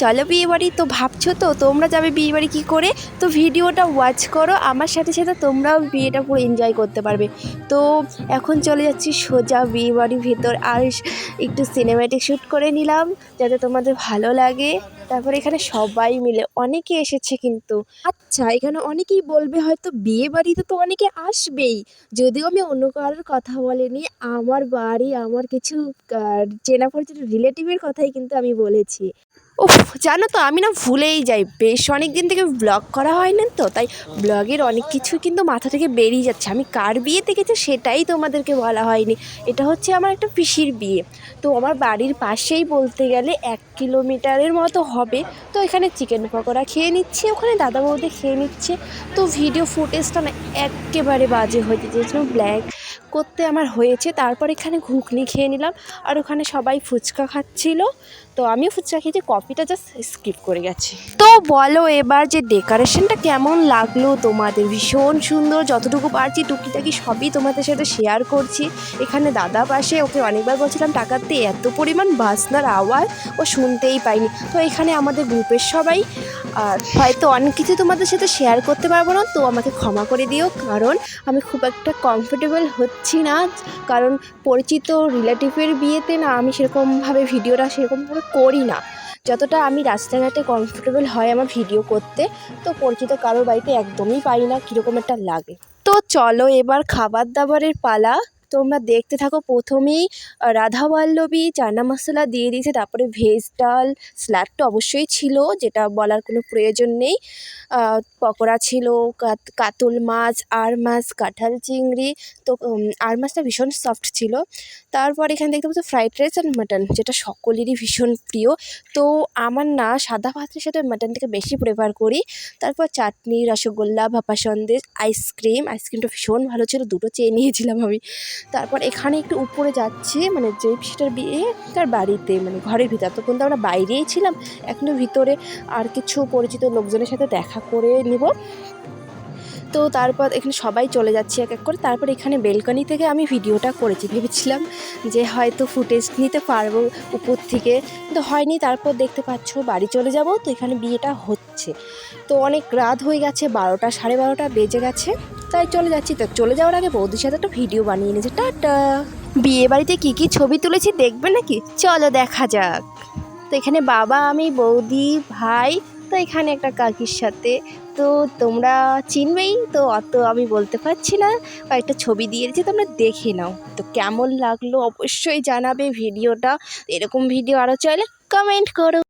চলো বিয়ে বাড়ি তো ভাবছ তো? তোমরা যাবে বিয়ে বাড়ি কী করে? তো ভিডিওটা ওয়াচ করো, আমার সাথে সাথে তোমরাও বিয়েটা পুরো এনজয় করতে পারবে। তো এখন চলে যাচ্ছি সোজা বিয়ে বাড়ির ভেতর। আর একটু সিনেম্যাটিক শ্যুট করে নিলাম, যাতে তোমাদের ভালো লাগে। তারপর এখানে সবাই মিলে অনেকে এসেছে কিন্তু। আচ্ছা এখানে অনেকেই বলবে হয়তো বিয়ে বাড়িতে তো অনেকে আসবেই। যদিও আমি অন্য কারোর কথা বলিনি আমার বাড়ি আমার কিছু চেনা পরিচিত রিলেটিভের কথাই কিন্তু আমি বলেছি। ও জানো তো আমি না ভুলেই যাই। বেশ অনেক দিন থেকে ব্লগ করা হয় না তো তাই ব্লগের অনেক কিছু কিন্তু মাথা থেকে বেরিয়ে যাচ্ছে। আমি কার বিয়েতে গেছি সেটাই তোমাদেরকে বলা হয়নি। এটা হচ্ছে আমার একটা পিসির বিয়ে। তো আমার বাড়ির পাশেই বলতে গেলে এক কিলোমিটারের মতো হবে। তো এখানে চিকেন পকোড়া খেয়ে নিচ্ছে, ওখানে দাদা বৌদি খেয়ে নিচ্ছে। তো ভিডিও ফুটেজটা না একেবারে বাজে হয়ে যে ব্ল্যাক করতে আমার হয়েছে। তারপর এখানে ঘুগনি খেয়ে নিলাম আর ওখানে সবাই ফুচকা খাচ্ছিল। তো আমিও ফুচকা খেয়েছি, কফিটা জাস্ট স্কিপ করে গেছি। তো বলো এবার যে ডেকোরেশনটা কেমন লাগল তোমাদের? ভীষণ সুন্দর, যতটুকু পারছি টুকিটাকি সবই তোমাদের সাথে শেয়ার করছি। এখানে দাদা পাশে, ওকে অনেকবার বলছিলাম, টাকাতে এত পরিমাণ বাসনার আওয়াজ, ও শুনতেই পাইনি। তো এখানে আমাদের গ্রুপের সবাই, আর হয়তো অনেক কিছু তোমাদের সাথে শেয়ার করতে পারব না, তো আমাকে ক্ষমা করে দিও। কারণ আমি খুব একটা কমফোর্টেবল হচ্ছি না, কারণ পরিচিত রিলেটিভের বিয়েতে না আমি সেরকমভাবে ভিডিওটা সেরকমভাবে করি না। যতটা আমি রাস্তাঘাটে কমফোর্টেবল হয় আমার ভিডিও করতে, তো পরিচিত কারোর বাড়িতে একদমই পাই না, কীরকম একটা লাগে। তো চলো এবার খাবার দাবারের পালা। তোমরা দেখতে থাকো। প্রথমেই রাধা বল্লভী চানা মশলা দিয়ে দিয়েছে। তারপরে ভেজ ডাল, স্যালাড তো অবশ্যই ছিল, যেটা বলার কোনো প্রয়োজন নেই। পকোড়া ছিল কাত- কাতল মাছ, আর মাছ, কাঁঠাল চিংড়ি। তো আর মাছটা ভীষণ সফট ছিল। তারপর এখানে দেখতে পাচ্ছ ফ্রাইড রাইস আর মাটন যেটা সকলেরই ভীষণ প্রিয়। তো আমার না, সাদা ভাতের সাথে মাটনটাকে বেশি প্রেফার করি। তারপর চাটনি, রসগোল্লা, ভাপা সন্দেশ আইসক্রিম আইসক্রিমটা ভীষণ ভালো ছিল, দুটো চেয়ে নিয়েছিলাম আমি। তারপর এখানে একটু উপরে যাচ্ছি মানে যে সেটার বিয়ে, তার বাড়িতে মানে ঘরের ভিতর। তো কিন্তু আমরা বাইরেই ছিলাম এখনও ভিতরে আর কিছু পরিচিত লোকজনের সাথে দেখা করে নেব। তো তারপর এখানে সবাই চলে যাচ্ছে এক এক করে। তারপর এখানে বেলকনি থেকে আমি ভিডিওটা করেছি। ভেবেছিলাম যে হয়তো ফুটেজ নিতে পারব উপর থেকে। কিন্তু হয়নি। তারপর দেখতে পাচ্ছ বাড়ি চলে যাব। তো এখানে বিয়েটা হচ্ছে। তো অনেক রাত হয়ে গেছে, বারোটা, সাড়ে বারোটা বেজে গেছে। তাই চলে যাচ্ছি। তো চলে যাওয়ার আগে বৌদির সাথে একটা ভিডিও বানিয়ে নিয়েছে। টাটা! বিয়ে বাড়িতে কী কী ছবি তুলেছি দেখবে নাকি? চলো দেখা যাক। তো এখানে বাবা, আমি, বৌদি, ভাই, তো এখানে একটা কাকির সাথে। তো তোমরা চিনবেই, তো অত আমি বলতে পারছি না। কয়েকটা ছবি দিয়ে দিয়েছি, তোমরা দেখে নাও। তো কেমন লাগল অবশ্যই জানাবে ভিডিওটা। এরকম ভিডিও আরও চাইলে কমেন্ট করো।